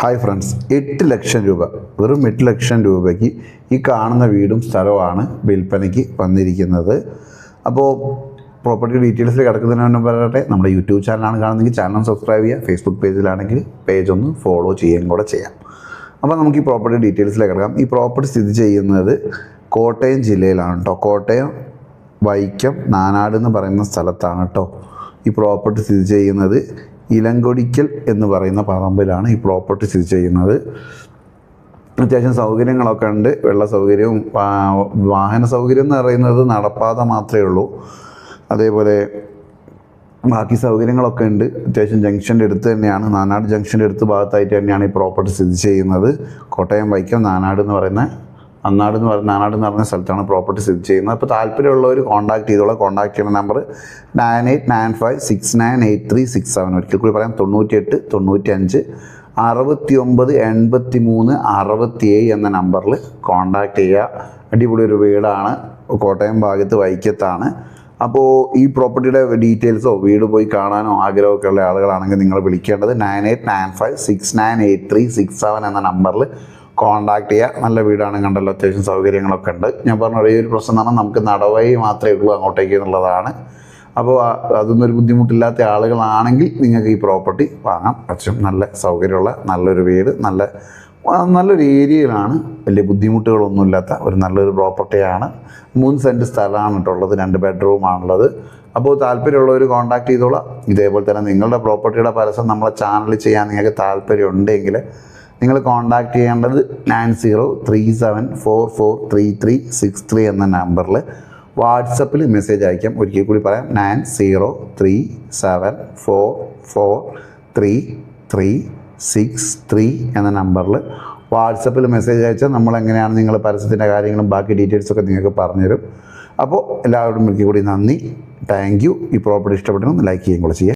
Hi friends എട്ട് ലക്ഷം രൂപ വെറും എട്ട് ലക്ഷം രൂപയ്ക്ക് ഈ കാണുന്ന വീടും സ്ഥലവുമാണ് വിൽപ്പനയ്ക്ക് വന്നിരിക്കുന്നത്. അപ്പോൾ പ്രോപ്പർട്ടി ഡീറ്റെയിൽസിൽ കിടക്കുന്നതിന് മുന്നേ പറയട്ടെ നമ്മുടെ യൂട്യൂബ് ചാനലാണ് കാണുന്നതെങ്കിൽ ചാനൽ സബ്സ്ക്രൈബ് ചെയ്യുക ഫേസ്ബുക്ക് പേജിലാണെങ്കിൽ പേജ് ഒന്ന് ഫോളോ ചെയ്യുകയും കൂടെ ചെയ്യാം. അപ്പോൾ നമുക്ക് ഈ പ്രോപ്പർട്ടി ഡീറ്റെയിൽസിലേക്ക് കിടക്കാം. ഈ പ്രോപ്പർട്ടി സ്ഥിതി ചെയ്യുന്നത് കോട്ടയം ജില്ലയിലാണ് കേട്ടോ കോട്ടയം വൈക്കം നാനാട് എന്ന് പറയുന്ന സ്ഥലത്താണ് കേട്ടോ ഈ പ്രോപ്പർട്ടി സ്ഥിതി ചെയ്യുന്നത്. ഇലങ്കൊടിക്കൽ എന്ന് പറയുന്ന പറമ്പിലാണ് ഈ പ്രോപ്പർട്ടി സ്ഥിതി ചെയ്യുന്നത്. അത്യാവശ്യം സൗകര്യങ്ങളൊക്കെ ഉണ്ട്. വെള്ള സൗകര്യവും വാഹന സൗകര്യം എന്ന് പറയുന്നത് നടപ്പാത മാത്രമേ ഉള്ളൂ. അതേപോലെ ബാക്കി സൗകര്യങ്ങളൊക്കെ ഉണ്ട്. അത്യാവശ്യം ജംഗ്ഷന്റെ അടുത്ത് തന്നെയാണ്. നാനാട് ജംഗ്ഷന്റെ അടുത്ത് ഭാഗത്തായിട്ട് തന്നെയാണ് ഈ പ്രോപ്പർട്ടി സ്ഥിതി ചെയ്യുന്നത്. കോട്ടയം വൈക്കം നാനാട് എന്ന് പറയുന്ന അന്നാട് എന്ന് പറഞ്ഞ നാനാട് എന്ന് പറഞ്ഞ സ്ഥലത്താണ് പ്രോപ്പർട്ടി സ്ഥിതി ചെയ്യുന്നത്. അപ്പോൾ താല്പര്യമുള്ളവർ കോൺടാക്ട് ചെയ്തോളാം. കോൺടാക്ട് ചെയ്യുന്ന number nine eight nine five six nine eight three six seven. ഒരിക്കൽ കൂടി പറയാം. തൊണ്ണൂറ്റിയെട്ട് തൊണ്ണൂറ്റി അഞ്ച് അറുപത്തി ഒമ്പത് എൺപത്തി മൂന്ന് അറുപത്തി ഏഴ് എന്ന നമ്പറിൽ കോൺടാക്ട് ചെയ്യുക. അടിപൊളി ഒരു വീടാണ്. കോട്ടയം ഭാഗത്ത് വൈക്കത്താണ്. അപ്പോൾ ഈ പ്രോപ്പർട്ടിയുടെ ഡീറ്റെയിൽസോ വീട് പോയി കാണാനോ ആഗ്രഹമൊക്കെ ഉള്ള ആളുകളാണെങ്കിൽ നിങ്ങൾ വിളിക്കേണ്ടത് nine eight nine five six nine eight three six seven എന്ന നമ്പറിൽ കോൺടാക്ട് ചെയ്യുക നല്ല വീടാണ് കണ്ടല്ലോ അത്യാവശ്യം സൗകര്യങ്ങളൊക്കെ ഉണ്ട്. ഞാൻ പറഞ്ഞ ഒരേ ഒരു പ്രശ്നം എന്ന് നമുക്ക് നടവഴി മാത്രമേ ഉള്ളൂ അങ്ങോട്ടേക്ക് എന്നുള്ളതാണ്. അപ്പോൾ അതൊന്നും ഒരു ബുദ്ധിമുട്ടില്ലാത്ത ആളുകളാണെങ്കിൽ നിങ്ങൾക്ക് ഈ പ്രോപ്പർട്ടി വാങ്ങാം. പക്ഷേ നല്ല സൗകര്യമുള്ള നല്ലൊരു വീട് നല്ല നല്ലൊരു ഏരിയയിലാണ്. വലിയ ബുദ്ധിമുട്ടുകളൊന്നുമില്ലാത്ത ഒരു നല്ലൊരു പ്രോപ്പർട്ടിയാണ്. മൂന്ന് സെന്റ് സ്ഥലമാണ് കേട്ടുള്ളത് രണ്ട് ബെഡ്റൂമാണുള്ളത് അപ്പോൾ താല്പര്യമുള്ളവർ കോൺടാക്ട് ചെയ്തോളാം. ഇതേപോലെ തന്നെ നിങ്ങളുടെ പ്രോപ്പർട്ടിയുടെ പരസ്യം നമ്മളെ ചാനൽ ചെയ്യാൻ നിങ്ങൾക്ക് താല്പര്യം ഉണ്ടെങ്കിൽ നിങ്ങൾ കോൺടാക്ട് ചെയ്യേണ്ടത് nine zero three seven four four three three six three എന്ന നമ്പറിൽ വാട്സപ്പിൽ മെസ്സേജ് അയക്കാം. ഒരിക്കൽ കൂടി പറയാം. Nine zero three seven four four three three six three എന്ന നമ്പറിൽ വാട്സപ്പിൽ മെസ്സേജ് അയച്ചാൽ നമ്മൾ എങ്ങനെയാണ് നിങ്ങൾ പരസ്യത്തിന്റെ കാര്യങ്ങളും ബാക്കി ഡീറ്റെയിൽസൊക്കെ നിങ്ങൾക്ക് പറഞ്ഞുതരും അപ്പോൾ എല്ലാവരോടും ഒരിക്കൽ കൂടി നന്ദി. താങ്ക് യു ഈ പ്രോപ്പർട്ടി ഇഷ്ടപ്പെട്ടെന്ന് ലൈക്ക് ചെയ്യുകയും കൂടെ ചെയ്യാം.